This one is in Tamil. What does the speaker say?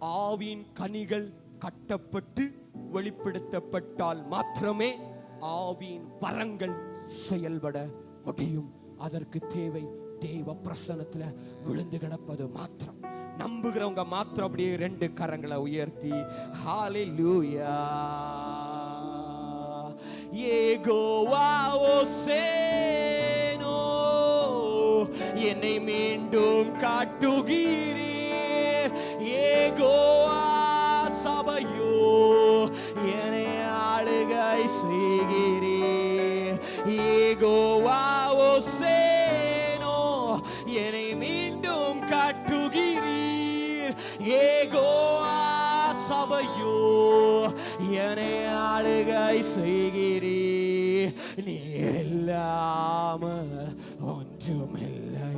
ஆவின் கனிகள் கட்டப்பட்டு வெளிப்படுத்தப்பட்டால் மாத்திரமே ஆவியின் வரங்கள் செயல்பட முடியும். அதற்கு தேவை தேவ பிரசனத்துல விழுந்து கிடப்பது மாத்திரம். நம்புகிறவங்க மாத்திரம் அப்படியே ரெண்டு கரங்களை உயர்த்தி ஹalleluya ஏகோவா சேனோ என்னை மீண்டும் காட்டுகி ஏகோவா ஓசேனோ என்னை மீண்டும் காட்டுகிறீர் ஏகோவா சபையோ என்னை ஆளுகை செய்கிறீர் நீர் இல்லாம ஒன்றுமில்லை